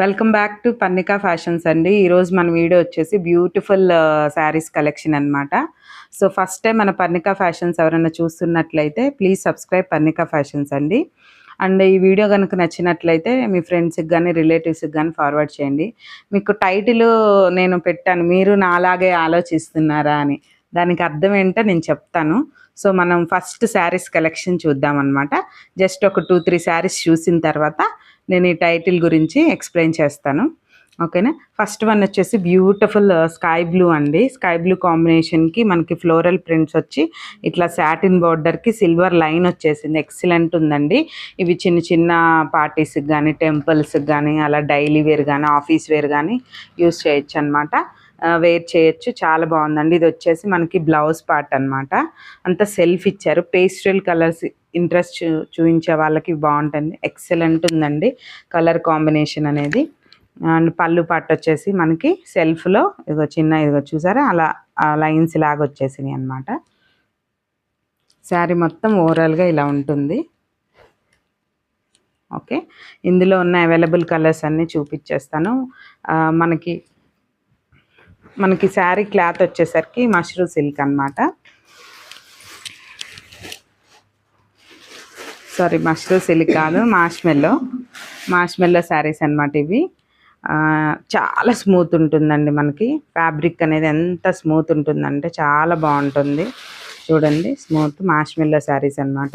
Welcome back to Parnika fashions అండి. ఈరోజు మన వీడియో వచ్చేసి బ్యూటిఫుల్ శారీస్ కలెక్షన్ అనమాట సో ఫస్ట్ టైం మన పర్ణికా ఫ్యాషన్స్ ఎవరైనా చూస్తున్నట్లయితే ప్లీజ్ సబ్స్క్రైబ్ పర్ణికా ఫ్యాషన్స్ అండి. అండ్ ఈ వీడియో కనుక నచ్చినట్లయితే మీ ఫ్రెండ్స్కి కానీ రిలేటివ్స్కి కానీ ఫార్వర్డ్ చేయండి. మీకు టైటిల్ నేను పెట్టాను. మీరు నాలాగే ఆలోచిస్తున్నారా అని. దానికి అర్థం ఏంటో నేను చెప్తాను. సో మనం ఫస్ట్ శారీస్ కలెక్షన్ చూద్దాం అనమాట జస్ట్ ఒక టూ త్రీ శారీస్ చూసిన తర్వాత నేను ఈ టైటిల్ గురించి ఎక్స్ప్లెయిన్ చేస్తాను. ఓకేనా? ఫస్ట్ వన్ వచ్చేసి బ్యూటిఫుల్ స్కై బ్లూ అండి. స్కై బ్లూ కాంబినేషన్కి మనకి ఫ్లోరల్ ప్రింట్స్ వచ్చి ఇట్లా సాటిన్ బార్డర్కి సిల్వర్ లైన్ వచ్చేసింది. ఎక్సలెంట్ ఉందండి. ఇవి చిన్న చిన్న పార్టీస్కి కానీ టెంపుల్స్కి కానీ అలా డైలీ వేర్ కానీ ఆఫీస్ వేర్ కానీ యూస్ చేయొచ్చు అనమాట వేర్ చేయొచ్చు. చాలా బాగుందండి. ఇది వచ్చేసి మనకి బ్లౌజ్ పార్ట్ అనమాట అంత సెల్ఫ్ ఇచ్చారు. పేస్టల్ కలర్స్ ఇంట్రెస్ట్ చూ చూపించే వాళ్ళకి బాగుంటుంది. ఎక్సలెంట్ ఉందండి కలర్ కాంబినేషన్ అనేది. అండ్ పళ్ళు పార్ట్ వచ్చేసి మనకి సెల్ఫ్లో ఇదిగో చిన్న ఇదిగో చూసారా? అలా లైన్స్ లాగా వచ్చేసినాయి అనమాట శారీ మొత్తం ఓవరాల్గా ఇలా ఉంటుంది. ఓకే. ఇందులో ఉన్న అవైలబుల్ కలర్స్ అన్నీ చూపించేస్తాను. మనకి మనకి శారీ క్లాత్ వచ్చేసరికి మష్రూ సిల్క్ అనమాట సారీ మష్రూ సిల్క్ కాదు మాష్మెల్లో మాష్మెల్లో శారీస్ అనమాట ఇవి. చాలా స్మూత్ ఉంటుందండి మనకి. ఫ్యాబ్రిక్ అనేది ఎంత స్మూత్ ఉంటుందంటే చాలా బాగుంటుంది. చూడండి స్మూత్ మాష్మెల్లో శారీస్ అనమాట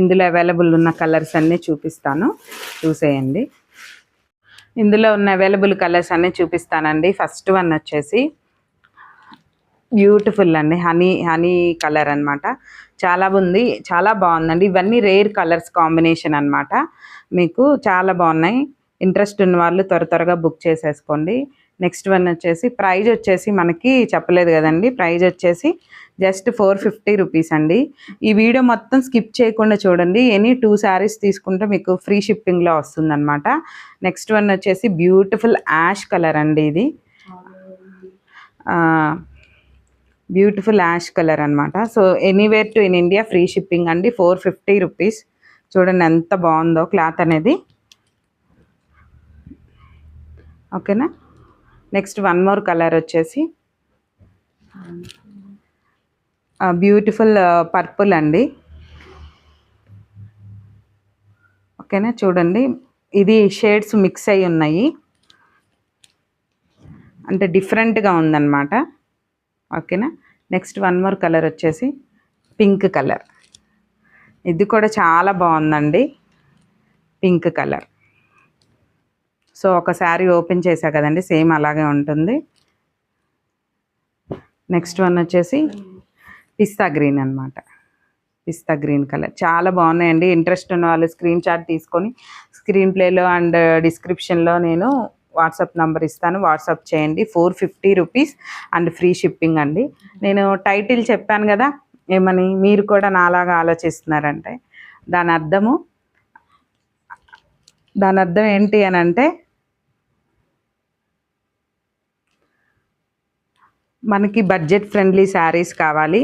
ఇందులో అవైలబుల్ ఉన్న కలర్స్ అన్నీ చూపిస్తాను. చూసేయండి. ఇందులో ఉన్న అవైలబుల్ కలర్స్ అన్నీ చూపిస్తానండి. ఫస్ట్ వన్ వచ్చేసి బ్యూటిఫుల్ అండి. హనీ హనీ కలర్ అనమాట చాలా ఉంది. చాలా బాగుందండి. ఇవన్నీ రేర్ కలర్స్ కాంబినేషన్ అనమాట మీకు చాలా బాగున్నాయి. ఇంట్రెస్ట్ ఉన్న వాళ్ళు త్వర త్వరగా బుక్ చేసేసుకోండి. నెక్స్ట్ వన్ వచ్చేసి ప్రైజ్ వచ్చేసి మనకి చెప్పలేదు కదండి. ప్రైజ్ వచ్చేసి జస్ట్ ఫోర్ ఫిఫ్టీ రూపీస్ అండి. ఈ వీడియో మొత్తం స్కిప్ చేయకుండా చూడండి. ఎనీ టూ శారీస్ తీసుకుంటే మీకు ఫ్రీ షిప్పింగ్లో వస్తుందన్నమాట. నెక్స్ట్ వన్ వచ్చేసి బ్యూటిఫుల్ యాష్ కలర్ అండి ఇది. బ్యూటిఫుల్ యాష్ కలర్ అనమాట so anywhere to in India free shipping అండి. Four fifty rupees. చూడండి ఎంత బాగుందో క్లాత్ అనేది. ఓకేనా? నెక్స్ట్ వన్ మోర్ కలర్ వచ్చేసి. బ్యూటిఫుల్ పర్పుల్ అండి. ఓకేనా? చూడండి. ఇది షేడ్స్ మిక్స్ అయి ఉన్నాయి. అంటే డిఫరెంట్గా ఉందన్నమాట. ఓకేనా? నెక్స్ట్ వన్ మోర్ కలర్ వచ్చేసి పింక్ కలర్ ఇది కూడా చాలా బాగుందండి. పింక్ కలర్ సో ఒక శారీ ఓపెన్ చేశా కదండి. సేమ్ అలాగే ఉంటుంది. నెక్స్ట్ వన్ వచ్చేసి పిస్తా గ్రీన్ అనమాట పిస్తా గ్రీన్ కలర్. చాలా బాగున్నాయండి. ఇంట్రెస్ట్ ఉన్న వాళ్ళు స్క్రీన్ షాట్ తీసుకొని స్క్రీన్ ప్లేలో అండ్ డిస్క్రిప్షన్లో నేను వాట్సాప్ నెంబర్ ఇస్తాను. వాట్సాప్ చేయండి. Four fifty rupees and free shipping అండి. నేను టైటిల్ చెప్పాను కదా ఏమని? మీరు కూడా నాలాగా ఆలోచిస్తున్నారంటే. దాని అర్థము? దాని అర్థం ఏంటి అని అంటే మనకి బడ్జెట్ ఫ్రెండ్లీ శారీస్ కావాలి.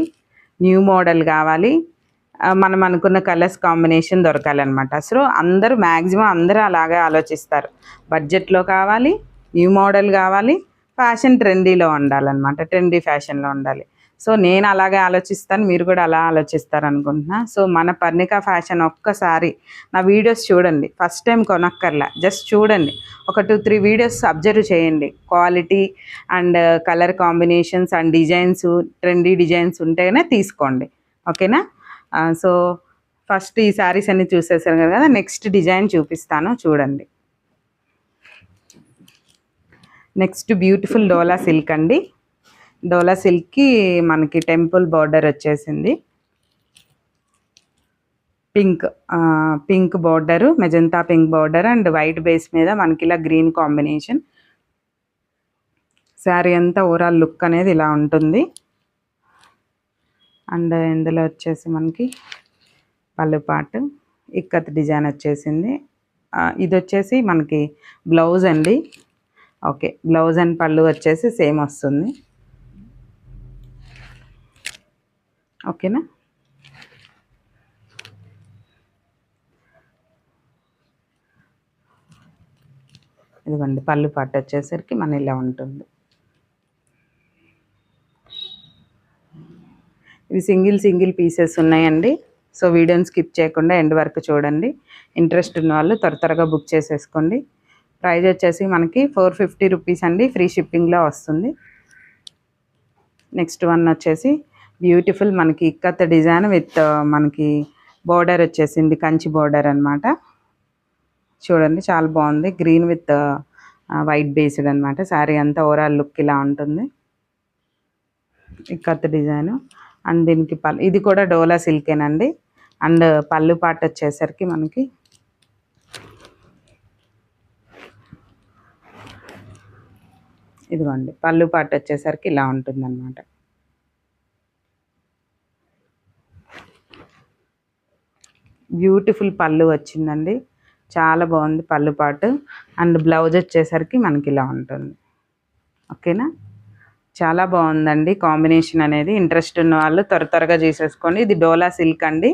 న్యూ మోడల్ కావాలి. మనం అనుకున్న కలర్స్ కాంబినేషన్ దొరకాలన్నమాట. సో అందరూ మ్యాక్సిమం అందరూ అలాగే ఆలోచిస్తారు. బడ్జెట్లో కావాలి న్యూ మోడల్ కావాలి ఫ్యాషన్ ట్రెండీలో ఉండాలన్నమాట. ట్రెండీ ఫ్యాషన్లో ఉండాలి. సో నేను అలాగే ఆలోచిస్తాను మీరు కూడా అలా ఆలోచిస్తారు అనుకుంటున్నా సో మన పర్ణిక ఫ్యాషన్ ఒక్కసారి నా వీడియోస్ చూడండి. ఫస్ట్ టైం కొనక్కర్లా జస్ట్ చూడండి. ఒక టూ త్రీ వీడియోస్ అబ్జర్వ్ చేయండి. Quality and colour combinations and designs trendy designs ఉంటేనే తీసుకోండి. ఓకేనా? సో ఫస్ట్ ఈ శారీస్ అన్ని చూసేసారు కదా నెక్స్ట్ డిజైన్ చూపిస్తాను చూడండి. నెక్స్ట్ బ్యూటిఫుల్ డోలా సిల్క్ అండి. డోలా సిల్క్కి మనకి టెంపుల్ బార్డర్ వచ్చేసింది. Pink pink border magenta pink border and white base మీద మనకి ఇలా గ్రీన్ కాంబినేషన్. శారీ అంతా ఓవరాల్ లుక్ అనేది ఇలా ఉంటుంది. అండ్ ఇందులో వచ్చేసి మనకి పళ్ళు పాటు ఇక్కత్ డిజైన్ వచ్చేసింది. ఇది వచ్చేసి మనకి బ్లౌజ్ అండి. ఓకే బ్లౌజ్ అండ్ పళ్ళు వచ్చేసి సేమ్ వస్తుంది. ఓకేనా? ఇదిగోండి పళ్ళు పాట వచ్చేసరికి మన ఇలా ఉంటుంది. ఇవి సింగిల్ సింగిల్ పీసెస్ ఉన్నాయండి. సో వీడియోని స్కిప్ చేయకుండా ఎండ్ వరకు చూడండి. ఇంట్రెస్ట్ ఉన్న వాళ్ళు త్వర త్వరగా బుక్ చేసేసుకోండి. ప్రైజ్ వచ్చేసి మనకి ఫోర్ ఫిఫ్టీ రూపీస్ అండి. ఫ్రీ షిప్పింగ్లో వస్తుంది. నెక్స్ట్ వన్ వచ్చేసి బ్యూటిఫుల్ మనకి ఇక్కత్త డిజైన్ విత్ మనకి బోర్డర్ వచ్చేసింది కంచి బోర్డర్ అనమాట చూడండి చాలా బాగుంది. గ్రీన్ విత్ వైట్ బేస్డ్ అనమాట శారీ అంతా ఓవరాల్ లుక్ ఇలా ఉంటుంది. ఇక్కత్త డిజైన్. అండ్ దీనికి పల్ ఇది కూడా డోలా సిల్కేనండి. అండ్ పళ్ళు పాట వచ్చేసరికి మనకి ఇదిగోండి పళ్ళు పాట వచ్చేసరికి ఇలా ఉంటుంది బ్యూటిఫుల్ పళ్ళు వచ్చిందండి. చాలా బాగుంది పళ్ళు పాటు. అండ్ బ్లౌజ్ వచ్చేసరికి మనకి ఇలా ఉంటుంది. ఓకేనా? చాలా బాగుందండి. కాంబినేషన్ అనేది ఇంట్రెస్ట్ ఉన్న వాళ్ళు త్వర త్వరగా చేసేసుకోండి. ఇది డోలా సిల్క్ అండి.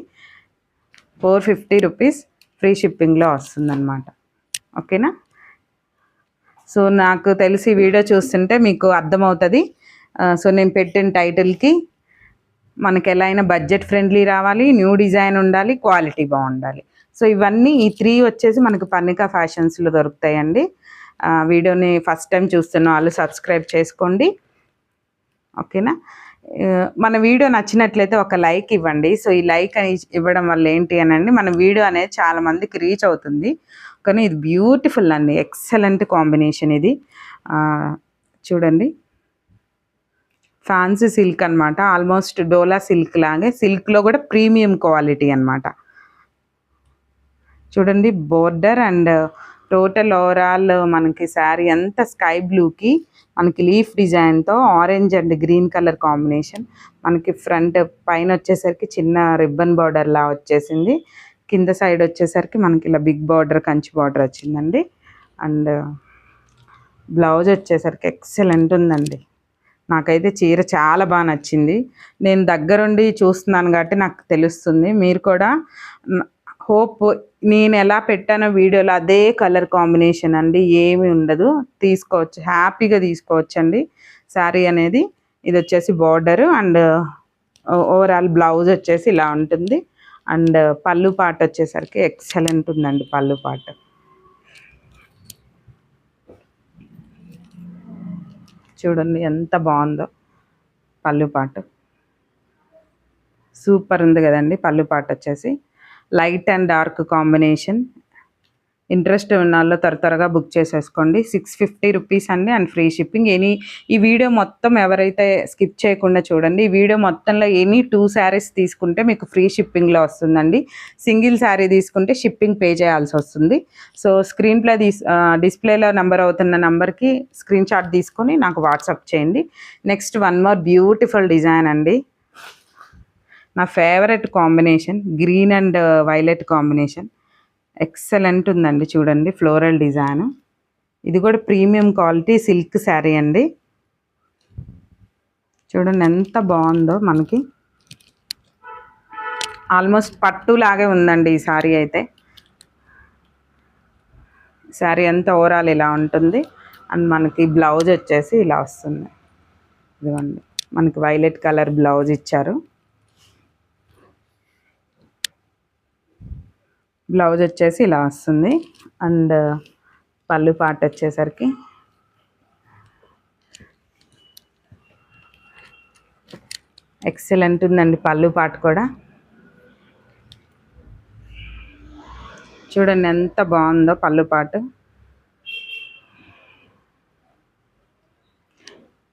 ఫోర్ ఫిఫ్టీ రూపీస్ ఫ్రీ షిప్పింగ్లో వస్తుందన్నమాట. ఓకేనా? సో నాకు తెలిసి వీడియో చూస్తుంటే మీకు అర్థమవుతుంది. సో నేను పెట్టిన టైటిల్కి మనకి ఎలా అయినా బడ్జెట్ ఫ్రెండ్లీ రావాలి న్యూ డిజైన్ ఉండాలి క్వాలిటీ బాగుండాలి. సో ఇవన్నీ ఈ త్రీ వచ్చేసి మనకు పన్నిక ఫ్యాషన్స్లో దొరుకుతాయండి. వీడియోని ఫస్ట్ టైం చూస్తున్న వాళ్ళు సబ్స్క్రైబ్ చేసుకోండి. ఓకేనా? మన వీడియో నచ్చినట్లయితే ఒక లైక్ ఇవ్వండి. సో ఈ లైక్ అని ఇవ్వడం వల్ల ఏంటి అని అండి మన వీడియో అనేది చాలా మందికి రీచ్ అవుతుంది. కానీ ఇది బ్యూటిఫుల్ అండి ఎక్సలెంట్ కాంబినేషన్ ఇది. చూడండి. ఫ్యాన్సీ సిల్క్ అనమాట ఆల్మోస్ట్ డోలా సిల్క్ లాగే. సిల్క్లో కూడా ప్రీమియం క్వాలిటీ అనమాట చూడండి బోర్డర్ అండ్ టోటల్ ఓవరాల్ మనకి శారీ అంతా స్కై బ్లూకి మనకి లీఫ్ డిజైన్తో orange and green colour combination మనకి ఫ్రంట్ పైన వచ్చేసరికి చిన్న రిబ్బన్ బార్డర్లా వచ్చేసింది. కింద సైడ్ వచ్చేసరికి మనకి ఇలా బిగ్ బార్డర్ కంచి బార్డర్ వచ్చిందండి. అండ్ బ్లౌజ్ వచ్చేసరికి ఎక్సలెంట్ ఉందండి. నాకైతే చీర చాలా బాగా నచ్చింది. నేను దగ్గరుండి చూస్తున్నాను కాబట్టి నాకు తెలుస్తుంది. మీరు కూడా హోప్ నేను ఎలా పెట్టానో వీడియోలో అదే కలర్ కాంబినేషన్ అండి. ఏమి ఉండదు. తీసుకోవచ్చు. హ్యాపీగా తీసుకోవచ్చు అండి శారీ అనేది. ఇది వచ్చేసి బార్డర్ అండ్ ఓవరాల్ బ్లౌజ్ వచ్చేసి ఇలా ఉంటుంది. అండ్ పళ్ళు పాట వచ్చేసరికి ఎక్సలెంట్ ఉందండి పళ్ళు పాట. చూడండి ఎంత బాగుందో పళ్ళు పాటు. సూపర్ ఉంది కదండి పళ్ళు పాట వచ్చేసి. Light and dark combination. Interest ఉన్న వాళ్ళు త్వర త్వరగా బుక్ చేసేసుకోండి. సిక్స్ ఫిఫ్టీ రూపీస్ అండి అండ్ ఫ్రీ షిప్పింగ్. ఎనీ ఈ వీడియో మొత్తం ఎవరైతే స్కిప్ చేయకుండా చూడండి ఈ వీడియో మొత్తంలో ఎనీ టూ శారీస్ తీసుకుంటే మీకు ఫ్రీ షిప్పింగ్లో వస్తుందండి. సింగిల్ శారీ తీసుకుంటే షిప్పింగ్ పే చేయాల్సి వస్తుంది. సో స్క్రీన్ ప్లే తీస్ డిస్ప్లేలో నెంబర్ అవుతున్న నెంబర్కి స్క్రీన్ షాట్ తీసుకొని నాకు వాట్సాప్ చేయండి. Next one more beautiful design అండి. నా favourite combination green and violet combination. Excellent ఉందండి చూడండి ఫ్లోరల్ డిజైన్. ఇది కూడా ప్రీమియం క్వాలిటీ సిల్క్ శారీ అండి. చూడండి ఎంత బాగుందో మనకి. ఆల్మోస్ట్ పట్టు లాగే ఉందండి ఈ శారీ అయితే. శారీ అంతా ఓవరాల్ ఇలా ఉంటుంది. అండ్ మనకి బ్లౌజ్ వచ్చేసి ఇలా వస్తుంది. ఇదిగోండి మనకి వైలెట్ కలర్ బ్లౌజ్ ఇచ్చారు. బ్లౌజ్ వచ్చేసి ఇలా వస్తుంది. అండ్ పళ్ళు పాట వచ్చేసరికి ఎక్సలెంట్ ఉందండి పళ్ళు పాట కూడా. చూడండి ఎంత బాగుందో పళ్ళు పాటు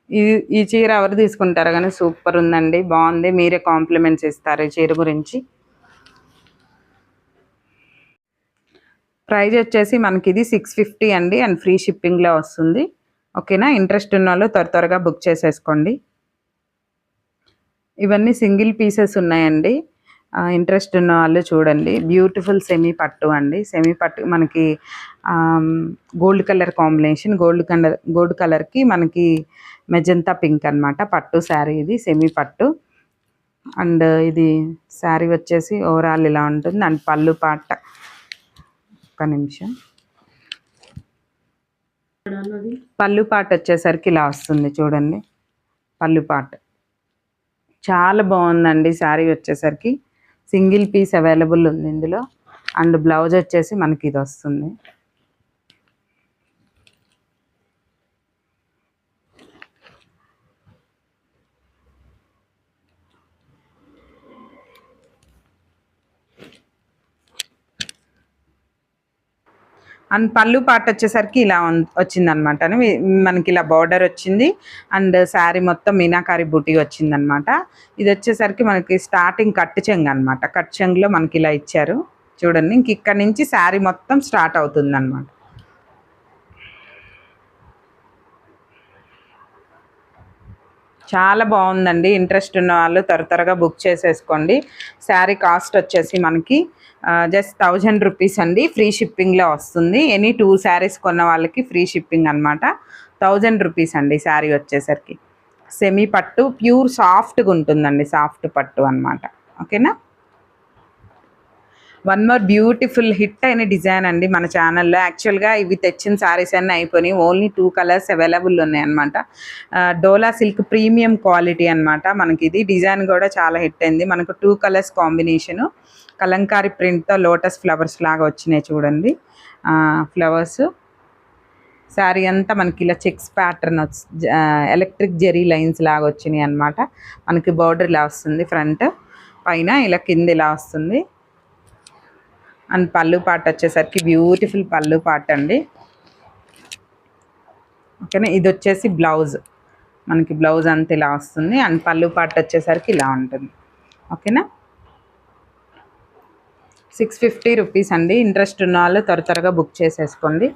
ఈ ఈ చీర ఎవరు తీసుకుంటారు కానీ సూపర్ ఉందండి. బాగుంది. మీరే కాంప్లిమెంట్స్ ఇస్తారు ఈ చీర గురించి. ప్రైజ్ వచ్చేసి మనకి ఇది సిక్స్ ఫిఫ్టీ అండి అండ్ ఫ్రీ షిప్పింగ్లో వస్తుంది. ఓకేనా? ఇంట్రెస్ట్ ఉన్న వాళ్ళు త్వర త్వరగా బుక్ చేసేసుకోండి. ఇవన్నీ సింగిల్ పీసెస్ ఉన్నాయండి. ఇంట్రెస్ట్ ఉన్న వాళ్ళు చూడండి. బ్యూటిఫుల్ సెమీ పట్టు అండి. సెమీ పట్టు మనకి gold colour combination. Gold colour gold కలర్కి మనకి మెజంతా పింక్ అనమాట పట్టు శారీ ఇది సెమీ పట్టు. అండ్ ఇది శారీ వచ్చేసి ఓవరాల్ ఇలా ఉంటుంది. అండ్ పళ్ళు పాట ఒక్క నిమిషం. పళ్ళు పాట వచ్చేసరికి ఇలా వస్తుంది చూడండి. పళ్ళు పాట. చాలా బాగుందండి శారీ వచ్చేసరికి. సింగిల్ పీస్ అవైలబుల్ ఉంది ఇందులో. అండ్ బ్లౌజ్ వచ్చేసి మనకి ఇది వస్తుంది. అండ్ పళ్ళు పాట వచ్చేసరికి ఇలా వచ్చింది అనమాట మనకి ఇలా బార్డర్ వచ్చింది. అండ్ శారీ మొత్తం మీనాకారి బూటీ వచ్చింది అనమాట ఇది వచ్చేసరికి మనకి స్టార్టింగ్ కట్ చెంగ్ అనమాట కట్ చెంగ్లో మనకి ఇలా ఇచ్చారు. చూడండి ఇంక ఇక్కడ నుంచి శారీ మొత్తం స్టార్ట్ అవుతుంది అనమాట చాలా బాగుందండి. ఇంట్రెస్ట్ ఉన్న వాళ్ళు త్వర త్వరగా బుక్ చేసేసుకోండి. శారీ కాస్ట్ వచ్చేసి మనకి జస్ట్ థౌజండ్ రూపీస్ అండి. ఫ్రీ షిప్పింగ్లో వస్తుంది. ఎనీ టూ శారీస్ కొన్న వాళ్ళకి ఫ్రీ షిప్పింగ్ అనమాట థౌజండ్ రూపీస్ అండి శారీ వచ్చేసరికి. సెమీ పట్టు ప్యూర్ సాఫ్ట్గా ఉంటుందండి. సాఫ్ట్ పట్టు అనమాట ఓకేనా వన్ మోర్ బ్యూటిఫుల్ హిట్ అయిన డిజైన్ అండి మన ఛానల్లో. యాక్చువల్గా ఇవి తెచ్చిన శారీస్ అన్నీ అయిపోయినాయి. ఓన్లీ టూ కలర్స్ అవైలబుల్ ఉన్నాయన్నమాట డోలా సిల్క్ ప్రీమియం క్వాలిటీ అనమాట మనకి ఇది. డిజైన్ కూడా చాలా హిట్ అయింది. మనకు టూ కలర్స్ కాంబినేషను. కలంకారీ ప్రింట్తో లోటస్ ఫ్లవర్స్ లాగా వచ్చినాయి చూడండి. ఫ్లవర్స్. శారీ అంతా మనకి ఇలా checks pattern electric zari lines లాగా వచ్చినాయి అనమాట మనకి బార్డర్ ఇలా వస్తుంది ఫ్రంట్. పైన ఇలా కింద ఇలా వస్తుంది. అండ్ పళ్ళు పాట వచ్చేసరికి బ్యూటిఫుల్ పళ్ళు పాట అండి. ఓకేనా? ఇది వచ్చేసి బ్లౌజ్. మనకి బ్లౌజ్ అంత ఇలా వస్తుంది. అండ్ పళ్ళు పాట వచ్చేసరికి ఇలా ఉంటుంది. ఓకేనా? సిక్స్ ఫిఫ్టీ రూపీస్ అండి. ఇంట్రెస్ట్ ఉన్న వాళ్ళు త్వర త్వరగా బుక్ చేసేసుకోండి.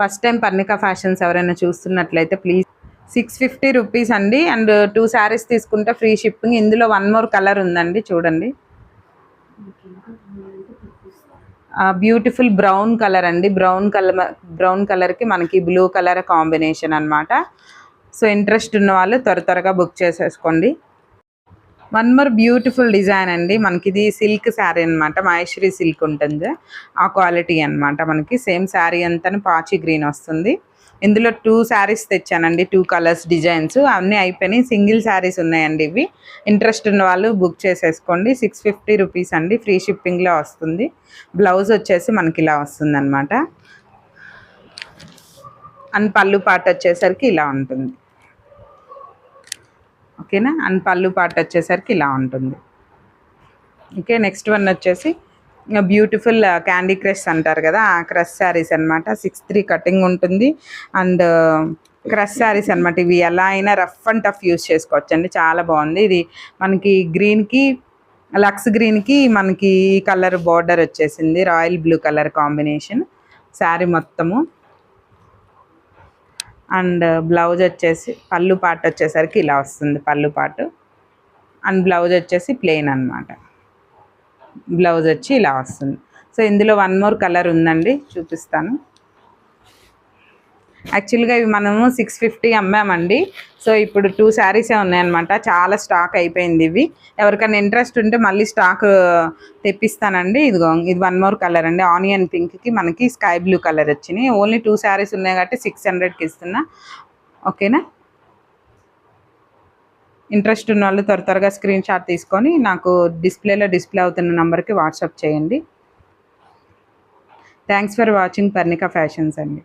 ఫస్ట్ టైం పర్ణిక ఫ్యాషన్స్ ఎవరైనా చూస్తున్నట్లయితే ప్లీజ్. సిక్స్ ఫిఫ్టీ రూపీస్ అండి. అండ్ టూ శారీస్ తీసుకుంటే ఫ్రీ షిప్పింగ్. ఇందులో వన్ మోర్ కలర్ ఉందండి. చూడండి. బ్యూటిఫుల్ బ్రౌన్ కలర్ అండి. బ్రౌన్ కలర్ బ్రౌన్ కలర్కి మనకి బ్లూ కలర్ కాంబినేషన్ అనమాట సో ఇంట్రెస్ట్ ఉన్న వాళ్ళు త్వర త్వరగా బుక్ చేసేసుకోండి. వన్ మోర్ బ్యూటిఫుల్ డిజైన్ అండి. మనకి ఇది సిల్క్ శారీ అనమాట మహేశ్వరి సిల్క్ ఉంటుంది. ఆ క్వాలిటీ అనమాట మనకి. సేమ్ శారీ అంతా పాచి గ్రీన్ వస్తుంది. ఇందులో టూ శారీస్ తెచ్చానండి టూ కలర్స్ డిజైన్స్. అన్నీ అయిపోయినాయి. సింగిల్ శారీస్ ఉన్నాయండి ఇవి. ఇంట్రెస్ట్ ఉన్న వాళ్ళు బుక్ చేసేసుకోండి. సిక్స్ ఫిఫ్టీ రూపీస్ అండి. ఫ్రీ షిప్పింగ్లో వస్తుంది. బ్లౌజ్ వచ్చేసి మనకి ఇలా వస్తుంది అనమాట అండ్ పళ్ళు పాట వచ్చేసరికి ఇలా ఉంటుంది. ఓకేనా? అండ్ పళ్ళు పాట వచ్చేసరికి ఇలా ఉంటుంది. ఓకే నెక్స్ట్ వన్ వచ్చేసి బ్యూటిఫుల్ క్యాండీ క్రష్ అంటారు కదా ఆ క్రష్ శారీస్ అనమాట సిక్స్ త్రీ కటింగ్ ఉంటుంది. అండ్ క్రష్ శారీస్ అనమాట ఇవి ఎలా అయినా రఫ్ అండ్ టఫ్ యూస్ చేసుకోవచ్చండి. చాలా బాగుంది. ఇది మనకి గ్రీన్కి లక్స్ గ్రీన్కి మనకి ఈ కలర్ బార్డర్ వచ్చేసింది. Royal blue colour combination. Sari మొత్తము. అండ్ బ్లౌజ్ వచ్చేసి పళ్ళు పాట వచ్చేసరికి ఇలా వస్తుంది పళ్ళు పాటు. అండ్ బ్లౌజ్ వచ్చేసి ప్లెయిన్ అనమాట బ్లౌజ్ వచ్చి ఇలా వస్తుంది. సో ఇందులో వన్ మోర్ కలర్ ఉందండి. చూపిస్తాను. యాక్చువల్గా ఇవి మనము సిక్స్ ఫిఫ్టీ అమ్మామండి. సో ఇప్పుడు టూ శారీసే ఉన్నాయన్నమాట. చాలా స్టాక్ అయిపోయింది ఇవి. ఎవరికైనా ఇంట్రెస్ట్ ఉంటే మళ్ళీ స్టాక్ తెప్పిస్తానండి. ఇదిగో ఇది వన్ మోర్ కలర్ అండి. ఆనియన్ పింక్కి మనకి స్కై బ్లూ కలర్ వచ్చినాయి. ఓన్లీ టూ శారీస్ ఉన్నాయి కాబట్టి సిక్స్ హండ్రెడ్కి ఇస్తున్నా. ఓకేనా ఇంట్రెస్ట్ ఉన్న వాళ్ళు త్వర త్వరగా స్క్రీన్ షాట్ తీసుకొని నాకు డిస్ప్లేలో డిస్ప్లే అవుతున్న నెంబర్కి వాట్సాప్ చేయండి. Thanks for watching Parnika fashions అండి.